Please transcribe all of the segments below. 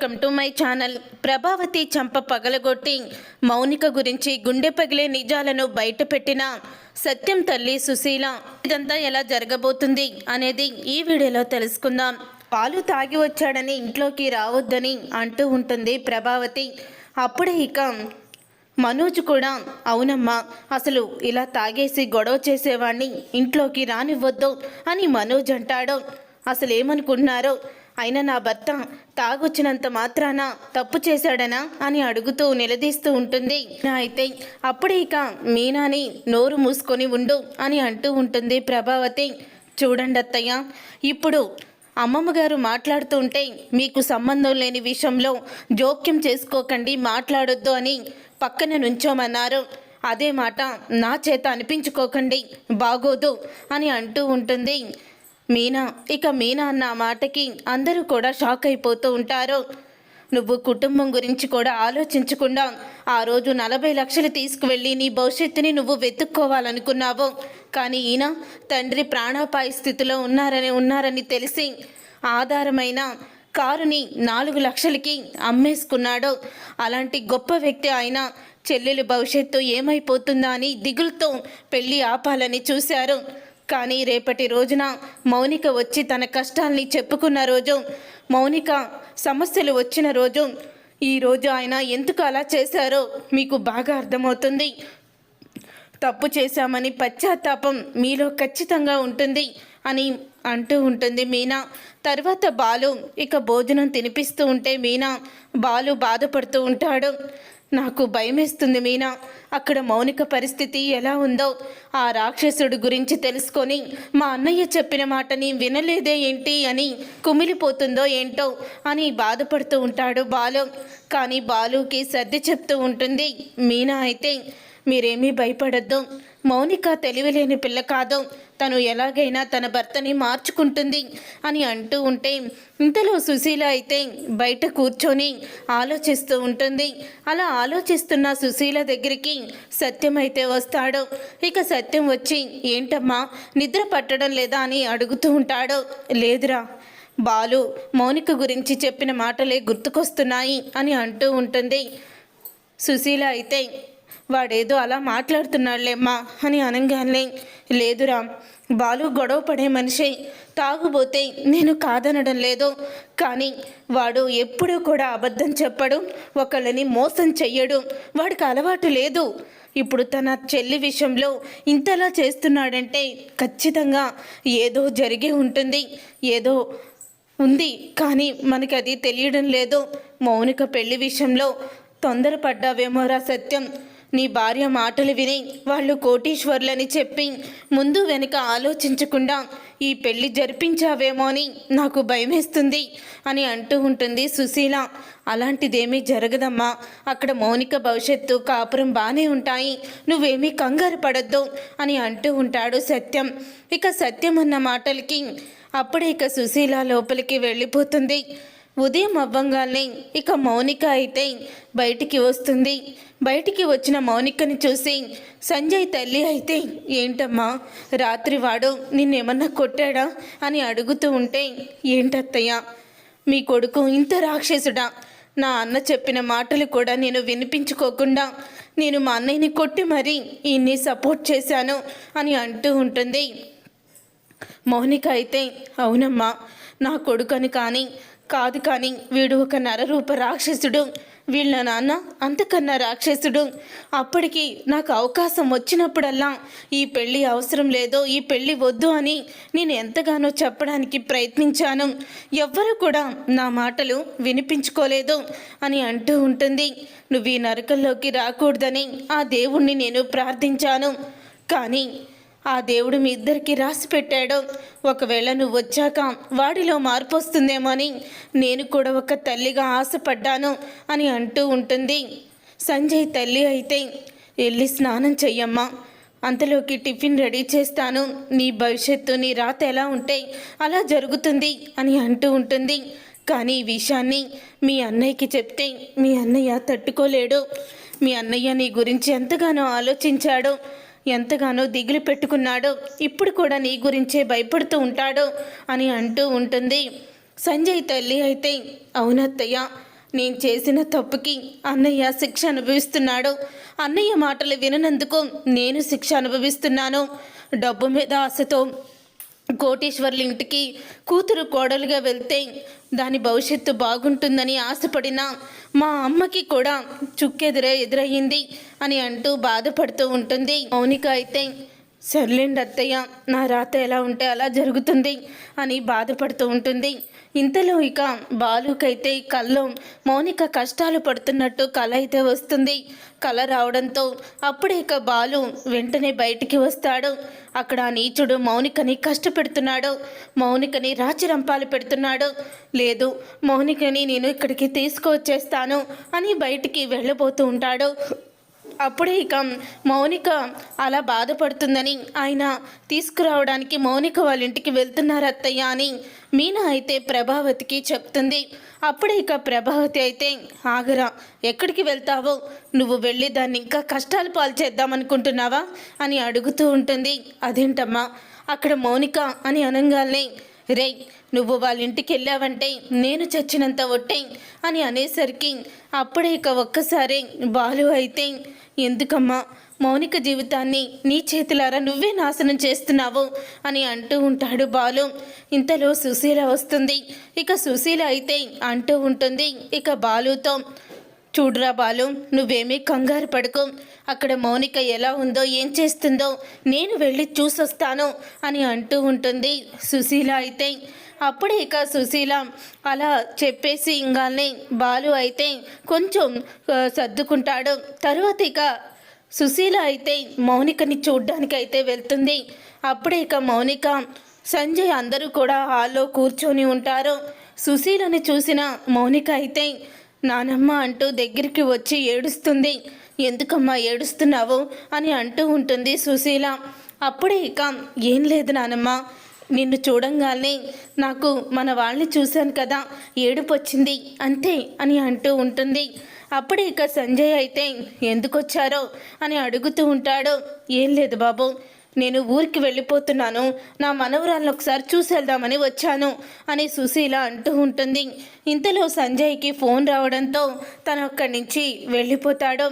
Welcome to my channel. Prabhavati చంప పగలగొట్టి మౌనిక గురించి గుండె పగిలే నిజాలను బయటపెట్టిన సత్యం తల్లి సుశీల. ఇదంతా ఎలా జరగబోతుంది అనేది ఈ వీడియోలో తెలుసుకుందాం. పాలు తాగి వచ్చాడని ఇంట్లోకి రావద్దని అంటూ ఉంటుంది ప్రభావతి. అప్పుడే ఇక మనోజ్ కూడా అవునమ్మా అసలు ఇలా తాగేసి గొడవ చేసేవాడిని ఇంట్లోకి రానివ్వద్దు అని మనోజ్ అంటాడు. అసలు ఏమనుకుంటున్నారో అయినా నా భర్త తాగొచ్చినంత మాత్రాన తప్పు చేశాడనా అని అడుగుతూ నిలదీస్తూ ఉంటుంది. నా అయితే అప్పుడే ఇక మీనాని నోరు మూసుకొని ఉండు అని అంటూ ఉంటుంది ప్రభావతి. చూడండి అత్తయ్య ఇప్పుడు అమ్మమ్మ గారు మీకు సంబంధం లేని విషయంలో జోక్యం చేసుకోకండి మాట్లాడొద్దు అని పక్కన నుంచోమన్నారు. అదే మాట నా చేత అనిపించుకోకండి బాగోదు అని అంటూ ఉంటుంది. మీనా ఇక మీనా అన్న మాటకి అందరూ కూడా షాక్ అయిపోతూ ఉంటారు. నువ్వు కుటుంబం గురించి కూడా ఆలోచించకుండా ఆ రోజు నలభై లక్షలు తీసుకువెళ్ళి నీ భవిష్యత్తుని నువ్వు వెతుక్కోవాలనుకున్నావు. కానీ ఈయన తండ్రి ప్రాణాపాయ స్థితిలో ఉన్నారని ఉన్నారని తెలిసి ఆధారమైన కారుని నాలుగు లక్షలకి అమ్మేసుకున్నాడు. అలాంటి గొప్ప వ్యక్తి ఆయన చెల్లెలు భవిష్యత్తు ఏమైపోతుందా అని దిగులుతో పెళ్ళి ఆపాలని చూశారు. కానీ రేపటి రోజున మౌనిక వచ్చి తన కష్టాల్ని చెప్పుకున్న రోజు మౌనిక సమస్యలు వచ్చిన రోజు ఈ రోజు ఆయన ఎందుకు అలా చేశారో మీకు బాగా అర్థమవుతుంది. తప్పు చేశామని పశ్చాత్తాపం మీలో ఖచ్చితంగా ఉంటుంది అని అంటూ ఉంటుంది మీనా. తర్వాత బాలు ఇక భోజనం తినిపిస్తూ ఉంటే మీనా బాలు బాధపడుతూ ఉంటాడు. నాకు భయమేస్తుంది మీనా. అక్కడ మౌనిక పరిస్థితి ఎలా ఉందో ఆ రాక్షసుడు గురించి తెలుసుకొని మా అన్నయ్య చెప్పిన మాటని వినలేదే ఏంటి అని కుమిలిపోతుందో ఏంటో అని బాధపడుతూ ఉంటాడు బాలు. కానీ బాలుకి సర్ది చెప్తూ ఉంటుంది మీనా అయితే మీరేమీ భయపడద్దు. మౌనిక తెలివిలేని పిల్ల కాదు. తను ఎలాగైనా తన భర్తని మార్చుకుంటుంది అని అంటూ ఉంటే ఇంతలో సుశీల అయితే బయట కూర్చొని ఆలోచిస్తూ ఉంటుంది. అలా ఆలోచిస్తున్న సుశీల దగ్గరికి సత్యం అయితే వస్తాడు. ఇక సత్యం వచ్చి ఏంటమ్మా నిద్ర పట్టడం లేదా? అని అడుగుతూ ఉంటాడు. లేదురా బాలు మౌనిక గురించి చెప్పిన మాటలే గుర్తుకొస్తున్నాయి అని అంటూ ఉంటుంది. సుశీల అయితే వాడేదో అలా మాట్లాడుతున్నాడులేమ్మా అని అనగానే లేదురా బాలు గొడవ పడే మనిషి తాగుబోతే నేను కాదనడం లేదు కానీ వాడు ఎప్పుడూ కూడా అబద్ధం చెప్పడు ఒకళ్ళని మోసం చెయ్యడు వాడికి అలవాటు లేదు. ఇప్పుడు తన చెల్లి విషయంలో ఇంతలా చేస్తున్నాడంటే ఖచ్చితంగా ఏదో జరిగి ఉంటుంది ఏదో ఉంది కానీ మనకి అది తెలియడం లేదు. మౌనిక పెళ్ళి విషయంలో తొందరపడ్డావేమోరా సత్యం నీ భార్య మాటలు విని వాళ్ళు కోటీశ్వర్లని చెప్పి ముందు వెనుక ఆలోచించకుండా ఈ పెళ్ళి జరిపించావేమో అని నాకు భయమేస్తుంది అని అంటూ ఉంటుంది సుశీల. అలాంటిదేమీ జరగదమ్మా. అక్కడ మౌనిక భవిష్యత్తు కాపురం బాగానే ఉంటాయి. నువ్వేమీ కంగారు పడద్దు అని అంటూ ఉంటాడు సత్యం. ఇక సత్యం అన్న మాటలకి అప్పుడే ఇక సుశీల లోపలికి వెళ్ళిపోతుంది. ఉదయం అవ్వంగానే ఇక మౌనిక అయితే బయటికి వస్తుంది. బయటికి వచ్చిన మౌనికని చూసి సంజయ్ తల్లి అయితే ఏంటమ్మా? రాత్రి వాడు నిన్నేమన్నా కొట్టాడా? అని అడుగుతూ ఉంటే ఏంటత్తయ్య? మీ కొడుకు ఇంత రాక్షసుడా? నా అన్న చెప్పిన మాటలు కూడా నేను వినిపించుకోకుండా నేను మా అన్నయ్యని కొట్టి మరీ ఈయన్ని సపోర్ట్ చేశాను అని అంటూ ఉంటుంది. మౌనిక అయితే అవునమ్మా నా కొడుకని కానీ కాదు కానీ వీడు ఒక నరరూప రాక్షసుడు. వీళ్ళ నాన్న అంతకన్నా రాక్షసుడు. అప్పటికి నాకు అవకాశం వచ్చినప్పుడల్లా ఈ పెళ్ళి అవసరం లేదో ఈ పెళ్ళి వద్దు అని నేను ఎంతగానో చెప్పడానికి ప్రయత్నించాను. ఎవ్వరూ కూడా నా మాటలు వినిపించుకోలేదు అని అంటూ ఉంటుంది. నువ్వు ఈ నరకంలోకి రాకూడదని ఆ దేవుణ్ణి నేను ప్రార్థించాను. కానీ ఆ దేవుడు మీ ఇద్దరికి రాసి పెట్టాడు. ఒకవేళ నువ్వు వచ్చాక వాడిలో మార్పు వస్తుందేమో అని నేను కూడా ఒక తల్లిగా ఆశపడ్డాను అని అంటూ ఉంటుంది. సంజయ్ తల్లి అయితే వెళ్ళి స్నానం చెయ్యమ్మా. అంతలోకి టిఫిన్ రెడీ చేస్తాను. నీ భవిష్యత్తు నీ రాత ఎలా ఉంటే అలా జరుగుతుంది అని అంటూ ఉంటుంది. కానీ ఈ విషయాన్ని మీ అన్నయ్యకి చెప్తే మీ అన్నయ్య తట్టుకోలేడు. మీ అన్నయ్య నీ గురించి ఎంతగానో ఆలోచించాడు. ఎంతగానో దిగులు పెట్టుకున్నాడో ఇప్పుడు కూడా నీ గురించే భయపడుతూ ఉంటాడు అని అంటూ ఉంటుంది. సంజయ్ తల్లి అయితే అవునత్తయ్య నేను చేసిన తప్పుకి అన్నయ్య శిక్ష అనుభవిస్తున్నాడు. అన్నయ్య మాటలు విననందుకు నేను శిక్ష అనుభవిస్తున్నాను. డబ్బు మీద ఆశతో కోటేశ్వర్ల ఇంటికి కూతురు కోడలుగా వెళ్తే దాని భవిష్యత్తు బాగుంటుందని ఆశపడిన మా అమ్మకి కూడా చుక్కెదురే ఎదురయ్యింది అని అంటూ బాధపడుతూ ఉంటుంది. మౌనిక అయితే సర్లేండి అత్తయ్య నా రాత ఎలా ఉంటే అలా జరుగుతుంది అని బాధపడుతూ ఉంటుంది. ఇంతలో ఇక బాలుకైతే కల్లో మౌనిక కష్టాలు పడుతున్నట్టు కళ అయితే వస్తుంది. కళ రావడంతో అప్పుడే ఇక బాలు వెంటనే బయటికి వస్తాడు. అక్కడ ఆ నీచుడు మౌనికని కష్టపెడుతున్నాడు. మౌనికని రాచిరంపాలు పెడుతున్నాడు. లేదు మౌనికని నేను ఇక్కడికి తీసుకువచ్చేస్తాను అని బయటికి వెళ్ళబోతూ ఉంటాడు. అప్పుడే ఇక మౌనిక అలా బాధపడుతుందని ఆయన తీసుకురావడానికి మౌనిక వాళ్ళ ఇంటికి వెళ్తున్నారు అత్తయ్య అని మీనా అయితే ప్రభావతికి చెప్తుంది. అప్పుడే ఇక ప్రభావతి అయితే ఆగరా ఎక్కడికి వెళ్తావో? నువ్వు వెళ్ళి దాన్ని ఇంకా కష్టాలు పాలు చేద్దామనుకుంటున్నావా అని అడుగుతూ ఉంటుంది. అదేంటమ్మా? అక్కడ మౌనిక అని అనగానే రే నువ్వు వాళ్ళ ఇంటికి వెళ్ళావంటే నేను చచ్చినంత ఒట్టే అని అనేసరికి అప్పుడే ఇక ఒక్కసారే బాలు అయితే ఎందుకమ్మా మౌనిక జీవితాన్ని నీ చేతులారా నువ్వే నాశనం చేస్తున్నావు అని అంటూ ఉంటాడు బాలు. ఇంతలో సుశీల వస్తుంది. ఇక సుశీల అయితే అంటూ ఉంటుంది ఇక బాలుతో చూడురా బాలు నువ్వేమీ కంగారు పడుకో. అక్కడ మౌనిక ఎలా ఉందో ఏం చేస్తుందో నేను వెళ్ళి చూసొస్తాను అని అంటూ ఉంటుంది సుశీల అయితే. అప్పుడే ఇక సుశీల అలా చెప్పేసి ఇంకానే బాలు అయితే కొంచెం సర్దుకుంటాడు. తరువాత ఇక సుశీల అయితే మౌనికని చూడ్డానికి అయితే వెళ్తుంది. అప్పుడే ఇక మౌనిక సంజయ్ అందరూ కూడా హాల్లో కూర్చొని ఉంటారు. సుశీలని చూసిన మౌనిక అయితే నానమ్మ అంటూ దగ్గరికి వచ్చి ఏడుస్తుంది. ఎందుకమ్మా ఏడుస్తున్నావు? అని అంటూ ఉంటుంది సుశీల. అప్పుడే ఇక ఏం లేదు నానమ్మ. నిన్ను చూడంగానే నాకు మన వాళ్ళని చూశాను కదా ఏడుపు వచ్చింది అంతే అని అంటూ ఉంటుంది. అప్పుడే ఇక సంజయ్ అయితే ఎందుకొచ్చారో అని అడుగుతూ ఉంటాడు. ఏం లేదు బాబు నేను ఊరికి వెళ్ళిపోతున్నాను. నా మనవరాలను ఒకసారి చూసి వెళ్దామని వచ్చాను అని సుశీల అంటూ ఉంటుంది. ఇంతలో సంజయ్కి ఫోన్ రావడంతో తను అక్కడి నుంచి వెళ్ళిపోతాడు.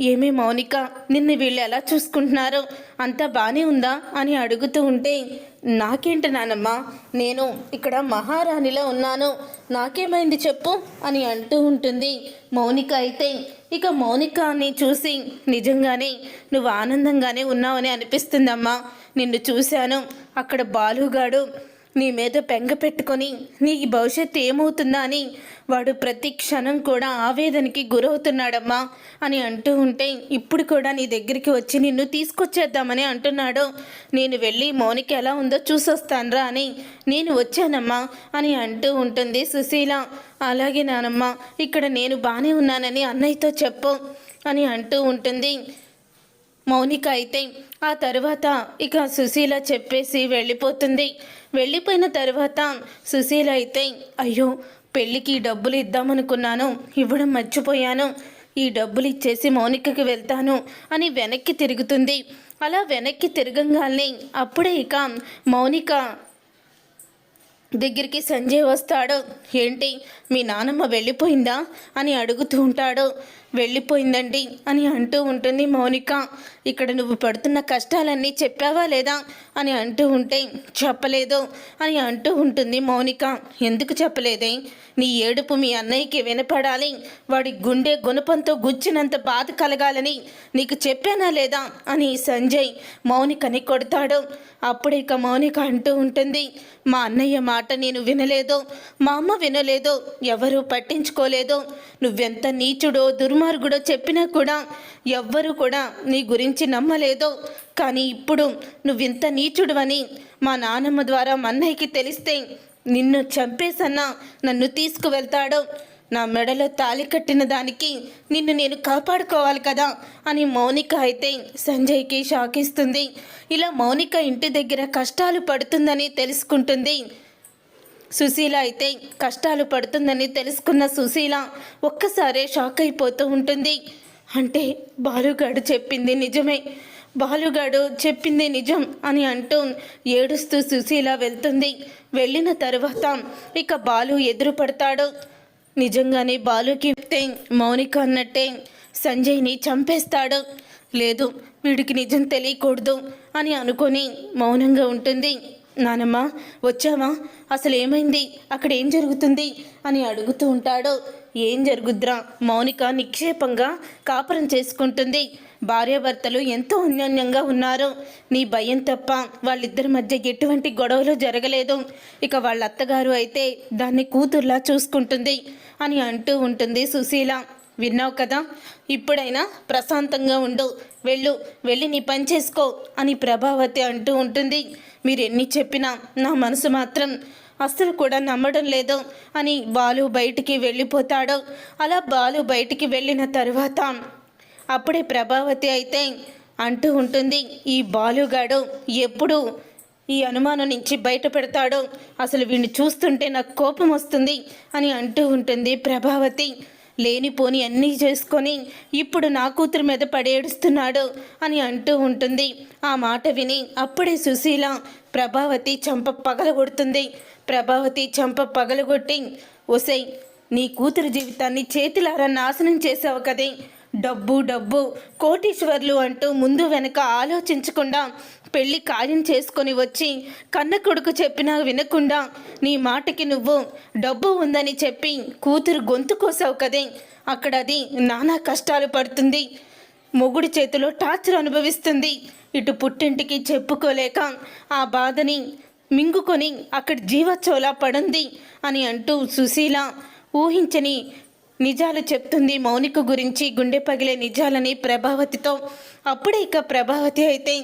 ఏమే మౌనిక నిన్ను వీళ్ళు ఎలా చూసుకుంటున్నారు? అంతా బాగానే ఉందా? అని అడుగుతూ ఉంటే నాకేంటి నానమ్మ? నేను ఇక్కడ మహారాణిలో ఉన్నాను. నాకేమైంది చెప్పు అని అంటూ ఉంటుంది. మౌనిక అయితే ఇక మౌనికని చూసి నిజంగానే నువ్వు ఆనందంగానే ఉన్నావని అనిపిస్తుందమ్మా. నిన్ను చూశాను. అక్కడ బాలుగాడు నీ మీద పెంగ పెట్టుకొని నీ భవిష్యత్తు ఏమవుతుందా అని వాడు ప్రతి క్షణం కూడా ఆవేదనకి గురవుతున్నాడమ్మా అని అంటూ ఉంటే ఇప్పుడు కూడా నీ దగ్గరికి వచ్చి నిన్ను తీసుకొచ్చేద్దామని అంటున్నాడు. నేను వెళ్ళి మౌనిక ఎలా ఉందో చూసొస్తానరా అని నేను వచ్చానమ్మా అని అంటూ ఉంటుంది సుశీల. అలాగే నానమ్మ ఇక్కడ నేను బాగానే ఉన్నానని అన్నయ్యతో చెప్పు అని అంటూ ఉంటుంది. మౌనిక అయితే ఆ తర్వాత ఇక సుశీల చెప్పేసి వెళ్ళిపోతుంది. వెళ్ళిపోయిన తర్వాత సుశీల అయితే అయ్యో పెళ్ళికి డబ్బులు ఇద్దామనుకున్నాను ఇవ్వడం మర్చిపోయాను. ఈ డబ్బులు ఇచ్చేసి మౌనికకి వెళ్తాను అని వెనక్కి తిరుగుతుంది. అలా వెనక్కి తిరగంగానే అప్పుడే ఇక మౌనిక దగ్గరికి సంజయ్ వస్తాడు. ఏంటి మీ నానమ్మ వెళ్ళిపోయిందా? అని అడుగుతూ ఉంటాడు. వెళ్ళిపోయిందండి అని అంటూ ఉంటుంది మౌనిక. ఇక్కడ నువ్వు పడుతున్న కష్టాలన్నీ చెప్పావా లేదా? అని అంటూ ఉంటే చెప్పలేదు అని అంటూ ఉంటుంది మౌనిక. ఎందుకు చెప్పలేదే? నీ ఏడుపు మీ అన్నయ్యకి వినపడాలి. వాడి గుండె గుణపంతో గుచ్చినంత బాధ కలగాలని నీకు చెప్పానా లేదా? అని సంజయ్ మౌనికని కొడతాడు. అప్పుడు ఇక మౌనిక అంటూ ఉంటుంది మా అన్నయ్య మాట నేను వినలేదు. మా అమ్మ వినలేదు. ఎవరూ పట్టించుకోలేదు. నువ్వెంత నీచుడో దుర్మార్గుడో చెప్పినా కూడా ఎవ్వరూ కూడా నీ గురించి నమ్మలేదు. కానీ ఇప్పుడు నువ్వింత నీచుడువని మా నానమ్మ ద్వారా మా అన్నయ్యకి తెలిస్తే నిన్ను చంపేసన్నా నన్ను తీసుకువెళ్తాడు. నా మెడలో తాలి కట్టిన దానికి నిన్ను నేను కాపాడుకోవాలి కదా అని మౌనిక అయితే సంజయ్కి షాకిస్తుంది ఇలా మౌనిక ఇంటి దగ్గర కష్టాలు పడుతుందని తెలుసుకుంటుంది. సుశీల అయితే కష్టాలు పడుతుందని తెలుసుకున్న సుశీల ఒక్కసారే షాక్ అయిపోతూ ఉంటుంది. అంటే బాలుగాడు చెప్పింది నిజమే. బాలుగాడు చెప్పింది నిజం అని అంటూ ఏడుస్తూ సుశీల వెళ్తుంది. వెళ్ళిన తర్వాత ఇక బాలు ఎదురు పడతాడు నిజంగానే బాలుకి మౌనిక అన్నట్టే సంజయ్ని చంపేస్తాడు. లేదు వీడికి నిజం తెలియకూడదు అని అనుకొని మౌనంగా ఉంటుంది. నానమ్మ వచ్చావా? అసలు ఏమైంది? అక్కడ ఏం జరుగుతుంది? అని అడుగుతూ ఉంటాడు. ఏం జరుగుద్రా మౌనిక నిక్షేపంగా కాపురం చేసుకుంటుంది. భార్యాభర్తలు ఎంతో అన్యోన్యంగా ఉన్నారు. నీ భయం తప్ప వాళ్ళిద్దరి మధ్య ఎటువంటి గొడవలు జరగలేదు. ఇక వాళ్ళ అత్తగారు అయితే దాన్ని కూతుర్లా చూసుకుంటుంది అని అంటూ ఉంటుంది సుశీల. విన్నావు కదా? ఇప్పుడైనా ప్రశాంతంగా ఉండు. వెళ్ళు. వెళ్ళి నీ పని చేసుకో అని ప్రభావతి అంటూ ఉంటుంది. మీరు ఎన్ని చెప్పినా నా మనసు మాత్రం అస్సలు కూడా నమ్మడం లేదు అని బాలు బయటికి వెళ్ళిపోతాడు. అలా బాలు బయటికి వెళ్ళిన తర్వాత అప్పుడే ప్రభావతి అయితే అంటూ ఉంటుంది ఈ బాలుగాడు ఎప్పుడు ఈ అనుమానం నుంచి బయట పెడతాడో. అసలు వీడిని చూస్తుంటే నాకు కోపం వస్తుంది అని అంటూ ఉంటుంది ప్రభావతి. లేనిపోని అన్నీ చేసుకొని ఇప్పుడు నా కూతురు మీద పడేడుస్తున్నాడు అని అంటూ ఉంటుంది. ఆ మాట విని అప్పుడే సుశీల ప్రభావతి చంప పగలగొడుతుంది ప్రభావతి చంప పగలగొట్టి ఒసై నీ కూతురు జీవితాన్ని చేతిలారా నాశనం చేసావు కదే. డబ్బు డబ్బు కోటీశ్వర్లు అంటూ ముందు వెనక ఆలోచించకుండా పెళ్ళి ఖాయం చేసుకొని వచ్చి కన్న కొడుకు చెప్పినా వినకుండా నీ మాటకి నువ్వు డబ్బు ఉందని చెప్పి కూతురు గొంతు కోసావు కదే. అక్కడ అది నానా కష్టాలు పడుతుంది. మొగుడి చేతిలో టార్చర్ అనుభవిస్తుంది. ఇటు పుట్టింటికి చెప్పుకోలేక ఆ బాధని మింగుకొని అక్కడ జీవచోలా పడింది అని అంటూ సుశీల ఊహించని నిజాలు చెప్తుంది మౌనిక గురించి గుండె పగిలే నిజాలని ప్రభావతితో. అప్పుడే ఇక ప్రభావతి అయితే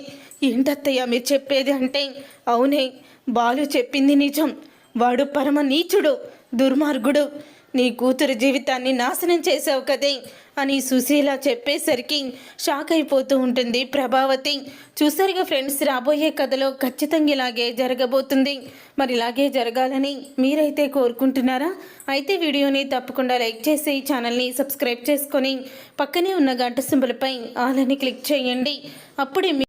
ఏంటత్తయ్య మీరు చెప్పేది అంటే అవునే బాలు చెప్పింది నిజం. వాడు పరమ నీచుడు దుర్మార్గుడు. నీ కూతురు జీవితాన్ని నాశనం చేసావు కదే అని సుశీల చెప్పేసరికి షాక్ అయిపోతూ ఉంటుంది ప్రభావతి. చూసారుగా ఫ్రెండ్స్ రాబోయే కథలో ఖచ్చితంగా ఇలాగే జరగబోతుంది. మరి ఇలాగే జరగాలని మీరైతే కోరుకుంటున్నారా? అయితే వీడియోని తప్పకుండా లైక్ చేసి ఛానల్ని సబ్స్క్రైబ్ చేసుకొని పక్కనే ఉన్న గంట సింబలపై ఆలని క్లిక్ చేయండి. అప్పుడే మీ-